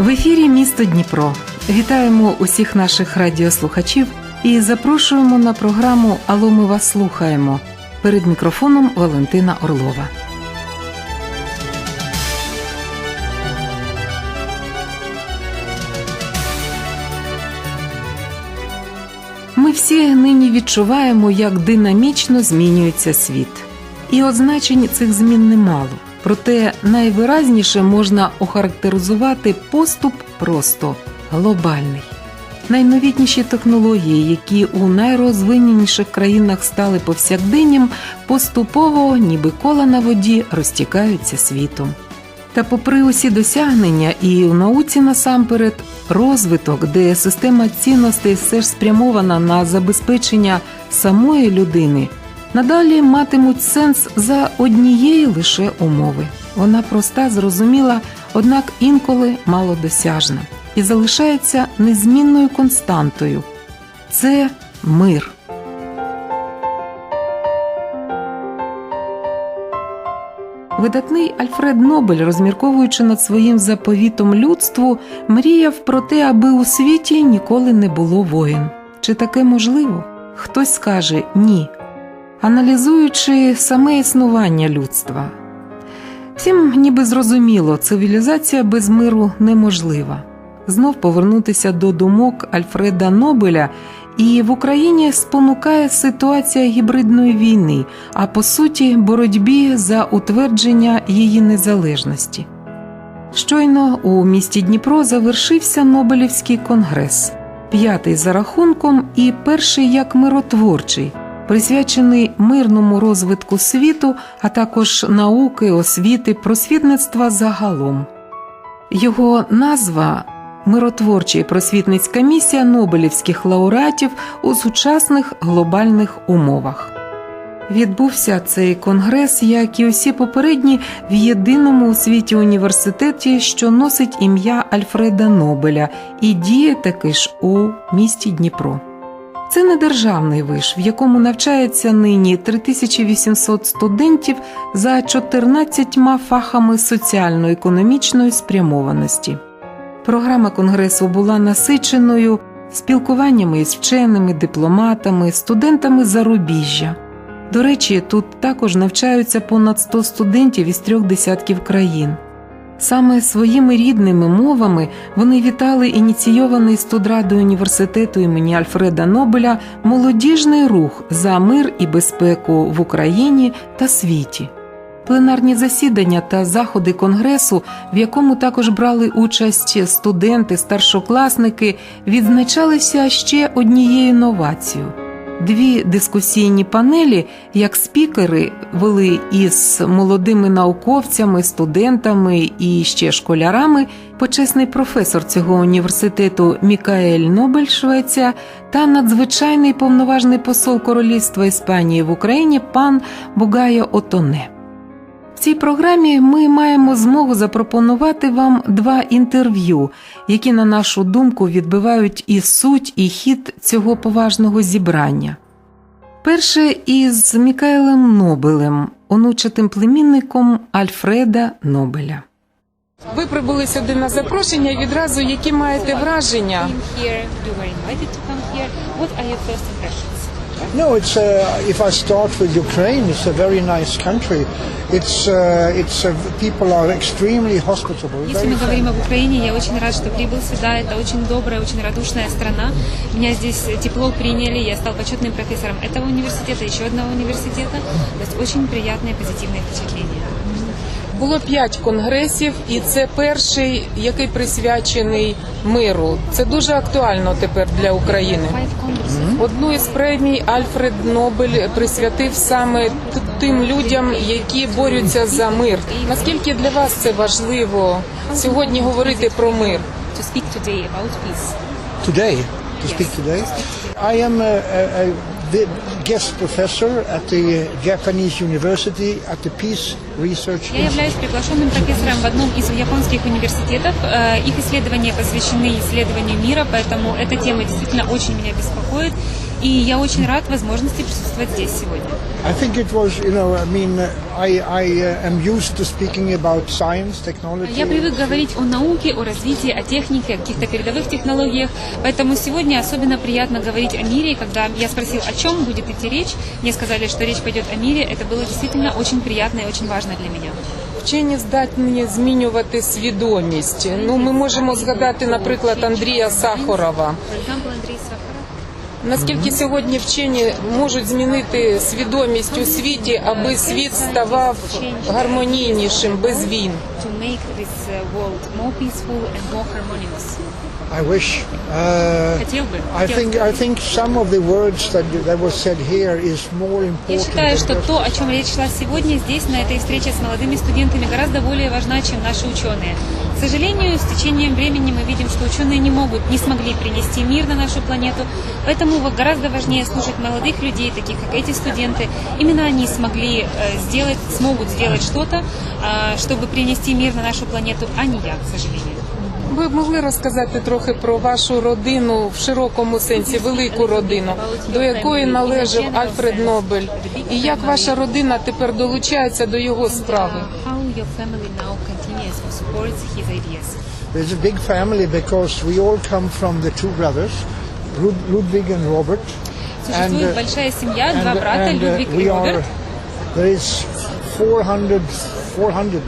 В ефірі місто Дніпро. Вітаємо усіх наших радіослухачів і запрошуємо на програму Алло, ми вас слухаємо. Перед мікрофоном Валентина Орлова. Ми всі нині відчуваємо, як динамічно змінюється світ. І означень цих змін немало. Проте найвиразніше можна охарактеризувати поступ просто глобальний. Найновітніші технології, які у найрозвиненіших країнах стали повсякденням, поступово, ніби кола на воді, розтікаються світом. Та попри усі досягнення і в науці насамперед розвиток, де система цінностей все ж спрямована на забезпечення самої людини, надалі матимуть сенс за однієї лише умови. Вона проста, зрозуміла, однак інколи малодосяжна і залишається незмінною константою це мир. Видатний Альфред Нобель, розмірковуючи над своїм заповітом людству, мріяв про те, аби у світі ніколи не було воїн. Чи таке можливо? Хтось скаже ні. Аналізуючи саме існування людства. Всім ніби зрозуміло, цивілізація без миру неможлива. Знов повернутися до думок Альфреда Нобеля і в Україні спонукає ситуація гібридної війни, а по суті, боротьбі за утвердження її незалежності. Щойно у місті Дніпро завершився Нобелівський конгрес, п'ятий за рахунком і перший як миротворчий, присвячений мирному розвитку світу, а також науки, освіти, просвітництва загалом. Його назва миротворча і просвітницька місія Нобелівських лауреатів у сучасних глобальних умовах. Відбувся цей конгрес, як і усі попередні, в єдиному у світі університеті, що носить ім'я Альфреда Нобеля, і діє таки ж у місті Дніпро. Це не державний виш, в якому навчається нині 3800 студентів за 14 фахами соціально-економічної спрямованості. Програма конгресу була насиченою спілкуваннями із вченими, дипломатами, студентами зарубіжжя. До речі, тут також навчаються понад 100 студентів із трьох десятків країн. Саме своїми рідними мовами вони вітали ініційований студрадою університету імені Альфреда Нобеля молодіжний рух за мир і безпеку в Україні та світі. Пленарні засідання та заходи конгресу, в якому також брали участь студенти, старшокласники, відзначалися ще однією новацією. Дві дискусійні панелі, як спікери, вели із молодими науковцями, студентами і ще школярами, почесний професор цього університету Мікаель Нобель, Швеція, та надзвичайний повноважний посол Королівства Іспанії в Україні пан Бугайо Отоне. Цій програмі ми маємо змогу запропонувати вам два інтерв'ю, які, на нашу думку, відбивають і суть, і хід цього поважного зібрання. Перше із Мікаелем Нобелем, онучатим племінником Альфреда Нобеля. Ви прибули сюди на запрошення. Відразу які маєте враження? What are your first impressions? No, it's uh, if I start with Ukraine, it's a very nice country. It's uh, it's uh, people are extremely hospitable. Если very мы говорим friendly. об Украине, я очень рад, что прибыл сюда. Это очень добрая, очень радушная страна. Меня здесь тепло приняли. Я стал почетным профессором этого университета, еще одного университета. То есть очень приятные, позитивные впечатления. Було п'ять конгресів, і це перший, який присвячений миру. Це дуже актуально тепер для України. Одну із премій Альфред Нобель присвятив саме тим людям, які борються за мир. Наскільки для вас це важливо сьогодні говорити про мир? Today, to speak today, I am a, a, vi- guest professor at the Japanese University at the Peace Research Я являюсь приглашенным профессором в одном из японских университетов. Э, Их исследования посвящены исследованию мира, поэтому эта тема действительно очень меня беспокоит. И я очень рад возможности присутствовать здесь сегодня. I think it was, you know, I mean, uh, I, I uh, am used to speaking about science, technology. Я привык говорить о науке, о развитии, о технике, о каких-то передовых технологиях. Поэтому сегодня особенно приятно говорить о мире. Когда я спросил, о чем будет идти речь, мне сказали, что речь пойдет о мире. Это было действительно очень приятно и очень важно для меня. Вчені здатні змінювати свідомість. Ну, ми можемо згадати, наприклад, Андрія Сахарова. For example, Андрей Сахаров. Наскільки сьогодні вчені можуть змінити свідомість у світі, аби світ ставав гармонійнішим без війн? To make this uh, world more peaceful and more harmonious. I wish. Uh, Хотел бы. I хотел think бы. I think some of the words that that was said here is more important. Я считаю, than что just- то, о чем речь шла сегодня здесь, на этой встрече с молодыми студентами, гораздо более важна, чем наши ученые. К сожалению, с течением времени мы видим, что ученые не могут, не смогли принести мир на нашу планету, поэтому вот гораздо важнее слушать молодых людей, таких как эти студенты. Именно они смогли э, сделать, смогут сделать что-то, э, чтобы принести мир на нашу планету, а не я, к сожалению. Ви б могли розказати трохи про вашу родину в широкому сенсі, велику родину, до якої належав Альфред Нобель, і як ваша родина тепер долучається до його справи? Or supports his ideas. There's a big family because we all come from the two brothers, Lud- Ludwig and Robert. Существует uh, большая семья, два and, брата, and, uh, Людвиг и Роберт. there is 400, 400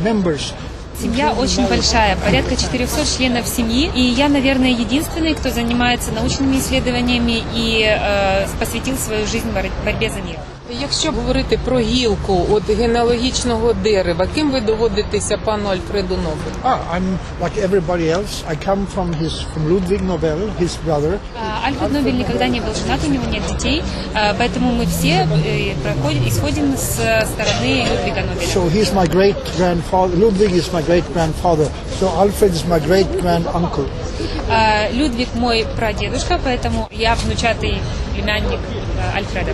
members. Семья очень большая, порядка 400 членов семьи. И я, наверное, единственный, кто занимается научными исследованиями и э, посвятил свою жизнь бор- борьбе за мир. Якщо говорити про гілку от генеалогічного дерева, ким ви доводитеся пану Альфреду Нобелю? Ah, I'm like everybody else. I come from his from Ludwig Nobel, his brother. А, Альфред Нобель никогда не был женат, у него нет детей, а, поэтому мы все э, проходим, исходим с стороны Людвига Нобеля. So he's my great grandfather. Ludwig is my great grandfather. So Alfred is my great grand uncle. А, Людвиг мой прадедушка, поэтому я внучатый племянник э, Альфреда.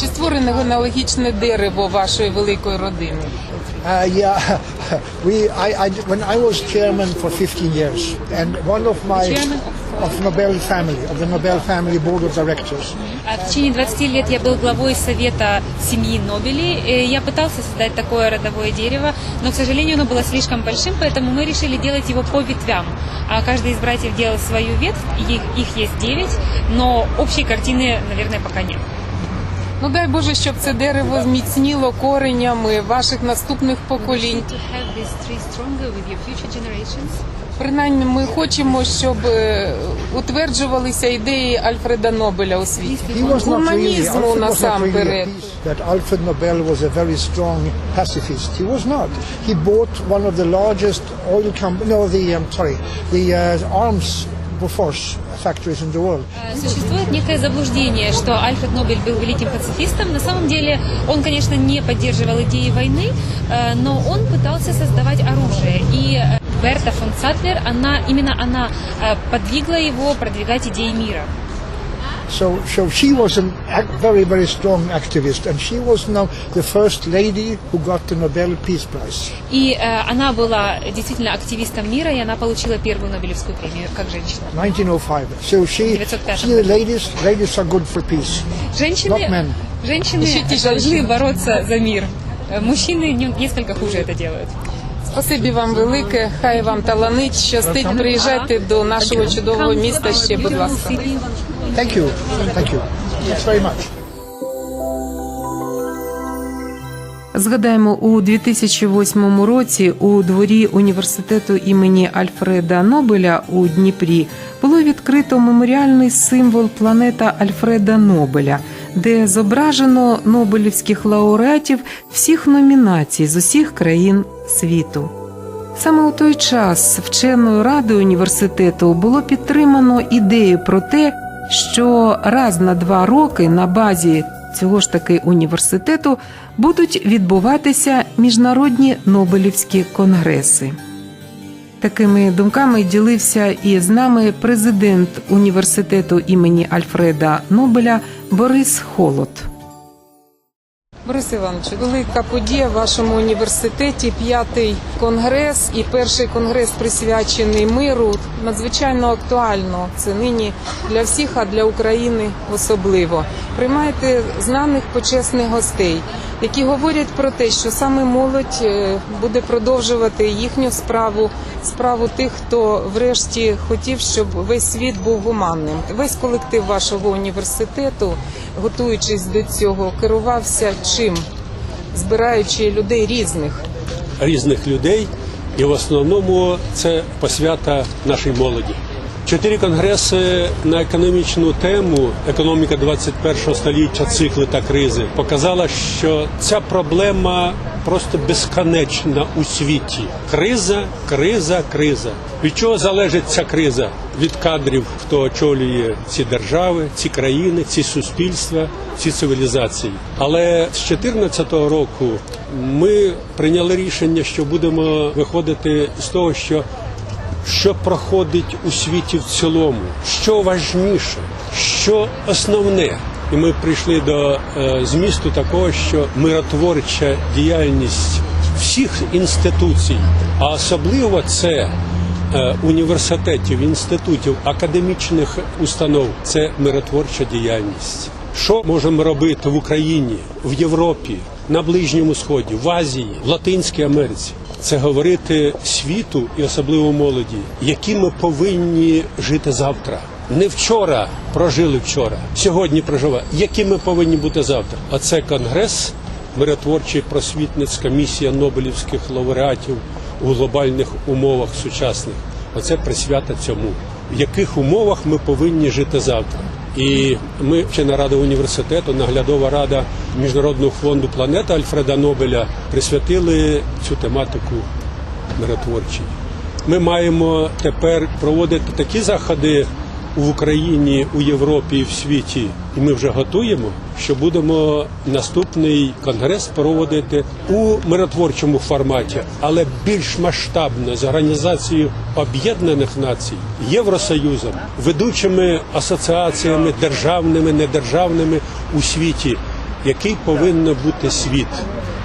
Чи створене генеалогічне дерево вашої великої родини? Uh, yeah, we. I, I. When I was chairman for 15 years, and one of my Chairman of Nobel family, of the Nobel family board of directors. А В течение 20 лет я был главой совета семьи Нобелей. Э, Я пытался создать такое родовое дерево, но, к сожалению, оно было слишком большим, поэтому мы решили делать его по ветвям. А каждый из братьев делал свою ветвь, их, их есть 9, но общей картины, наверное, пока нет. Ну дай Боже, щоб це дерево зміцніло коренями ваших наступних поколінь. Принаймні, ми хочемо, щоб е, утверджувалися ідеї Альфреда Нобеля у світі. Гуманізму насамперед. that Alfred Nobel was a very strong pacifist. He was not. He bought one of the largest oil company. No, the um, sorry, the uh, arms force factories in the world. Э, Существует некое заблуждение, что Альфред Нобель был великим пацифистом. На самом деле он, конечно, не поддерживал идеи войны, э, но он пытался создавать оружие. И э, Берта фон Сатлер, она, именно она подвигла его продвигать идеи мира. So, so she was a very, very strong activist, and she was now the first lady who got the Nobel Peace Prize. И э, она была действительно активистом мира, и она получила первую Нобелевскую премию как женщина. 1905. So she, 1905 see, the ladies, ladies are good for peace. Женщины, Not men. женщины Еще те должны женщины. бороться за мир. Э, Мужчины не- несколько хуже это делают. Спасибі вам велике. Хай вам таланить, щастить. Приїжджайте до нашого чудового міста ще, будь ласка. Thank you. Thank you. Thanks very much. Згадаємо, у 2008 році у дворі університету імені Альфреда Нобеля у Дніпрі було відкрито меморіальний символ планета Альфреда Нобеля, де зображено нобелівських лауреатів всіх номінацій з усіх країн світу. Саме у той час вченою радою університету було підтримано ідею про те, що раз на два роки на базі цього ж таки університету будуть відбуватися міжнародні Нобелівські конгреси. Такими думками ділився і з нами президент університету імені Альфреда Нобеля Борис Холод. Борис Іванович, велика подія в вашому університеті, п'ятий конгрес і перший конгрес присвячений миру. Надзвичайно актуально це нині для всіх, а для України особливо. Приймаєте знаних почесних гостей, які говорять про те, що саме молодь е, буде продовжувати їхню справу, справу тих, хто врешті хотів, щоб весь світ був гуманним. Весь колектив вашого університету, готуючись до цього, керувався чим, збираючи людей різних. різних людей, і в основному це посвята нашій молоді. Чотири конгреси на економічну тему економіка 21 століття, цикли та кризи показала, що ця проблема просто безконечна у світі. Криза, криза, криза. Від чого залежить ця криза? Від кадрів, хто очолює ці держави, ці країни, ці суспільства, ці цивілізації. Але з 2014 року ми прийняли рішення, що будемо виходити з того, що що проходить у світі в цілому, що важніше, що основне. І ми прийшли до е, змісту такого, що миротворча діяльність всіх інституцій, а особливо це е, університетів, інститутів, академічних установ, це миротворча діяльність. Що можемо робити в Україні, в Європі, на Ближньому Сході, в Азії, в Латинській Америці? Це говорити світу і особливо молоді, які ми повинні жити завтра. Не вчора прожили вчора, сьогодні проживаємо. Які ми повинні бути завтра? А це конгрес, миротворчий просвітницька місія Нобелівських лауреатів у глобальних умовах сучасних. Оце присвята цьому. В яких умовах ми повинні жити завтра? І ми вчена рада університету, наглядова рада міжнародного фонду планета Альфреда Нобеля присвятили цю тематику миротворчій. Ми маємо тепер проводити такі заходи в Україні, у Європі в світі, і ми вже готуємо, що будемо наступний конгрес проводити у миротворчому форматі, але більш масштабно з організацією Об'єднаних Націй, Євросоюзом, ведучими асоціаціями державними, недержавними у світі, який повинен бути світ.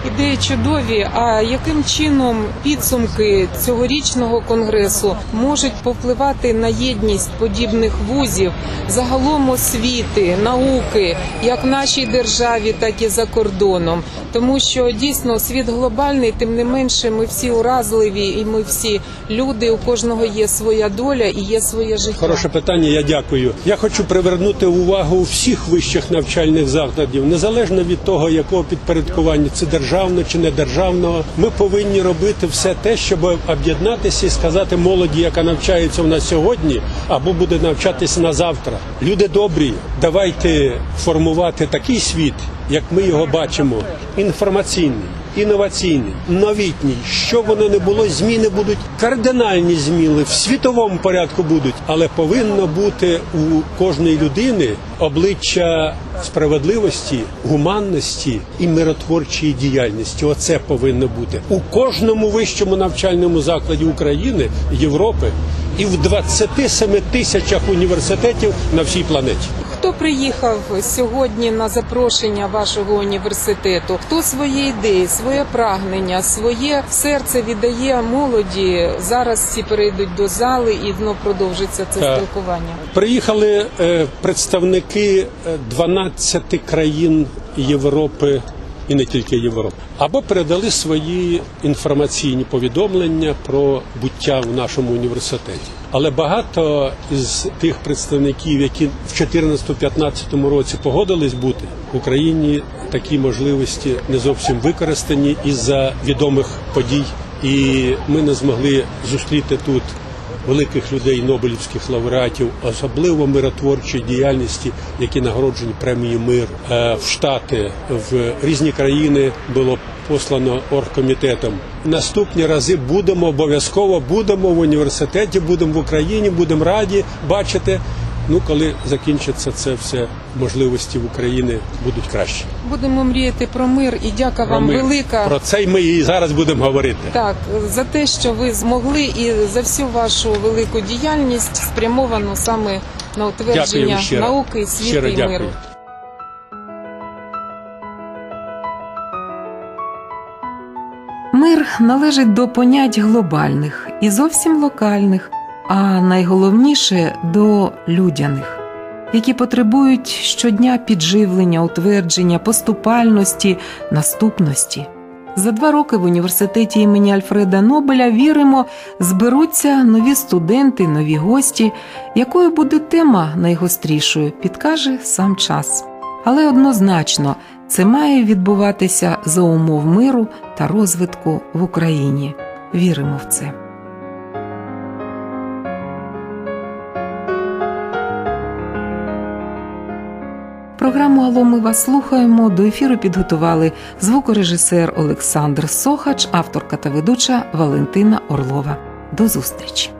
Ідеї чудові. А яким чином підсумки цьогорічного конгресу можуть повпливати на єдність подібних вузів, загалом освіти, науки, як в нашій державі, так і за кордоном? Тому що дійсно світ глобальний, тим не менше, ми всі уразливі, і ми всі люди. У кожного є своя доля і є своє життя. Хороше питання, я дякую. Я хочу привернути увагу всіх вищих навчальних закладів, незалежно від того, якого підпорядкування це державно чи не державного. Ми повинні робити все те, щоб об'єднатися і сказати молоді, яка навчається у нас сьогодні, або буде навчатися на завтра. Люди добрі, давайте формувати такий світ, як ми його бачимо, інформаційний. Інноваційний, новітній, що воно не було, зміни будуть кардинальні зміни в світовому порядку будуть, але повинно бути у кожної людини обличчя справедливості, гуманності і миротворчої діяльності. Оце повинно бути у кожному вищому навчальному закладі України, Європи і в 27 тисячах університетів на всій планеті. Хто приїхав сьогодні на запрошення вашого університету? Хто свої ідеї, своє прагнення, своє серце віддає молоді? Зараз всі перейдуть до зали і знов продовжиться це Так. спілкування. Приїхали е, представники е, 12 країн Європи і не тільки Європи, або передали свої інформаційні повідомлення про буття в нашому університеті. Але багато із тих представників, які в 2014-2015 році погодились бути в Україні, такі можливості не зовсім використані із-за відомих подій, і ми не змогли зустріти тут великих людей, нобелівських лауреатів, особливо миротворчої діяльності, які нагороджені премією мир Е, в Штати, в різні країни було послано оргкомітетом. Наступні рази будемо обов'язково будемо в університеті, будемо в Україні, будемо раді бачити. Ну, коли закінчиться це все, можливості в Україні будуть кращі. Будемо мріяти про мир і дяка вам Ми- велика. Про це й ми і зараз будемо говорити. Так, за те, що ви змогли, і за всю вашу велику діяльність спрямовану саме на утвердження щиро. науки, світу Щиро і дякую. миру. Мир належить до понять глобальних і зовсім локальних, а найголовніше до людяних, які потребують щодня підживлення, утвердження, поступальності, наступності. За два роки в університеті імені Альфреда Нобеля віримо, зберуться нові студенти, нові гості. Якою буде тема найгострішою, підкаже сам час. Але однозначно це має відбуватися за умов миру та розвитку в Україні. Віримо в це. Програму Алло, ми вас слухаємо. До ефіру підготували звукорежисер Олександр Сохач, авторка та ведуча Валентина Орлова. До зустрічі!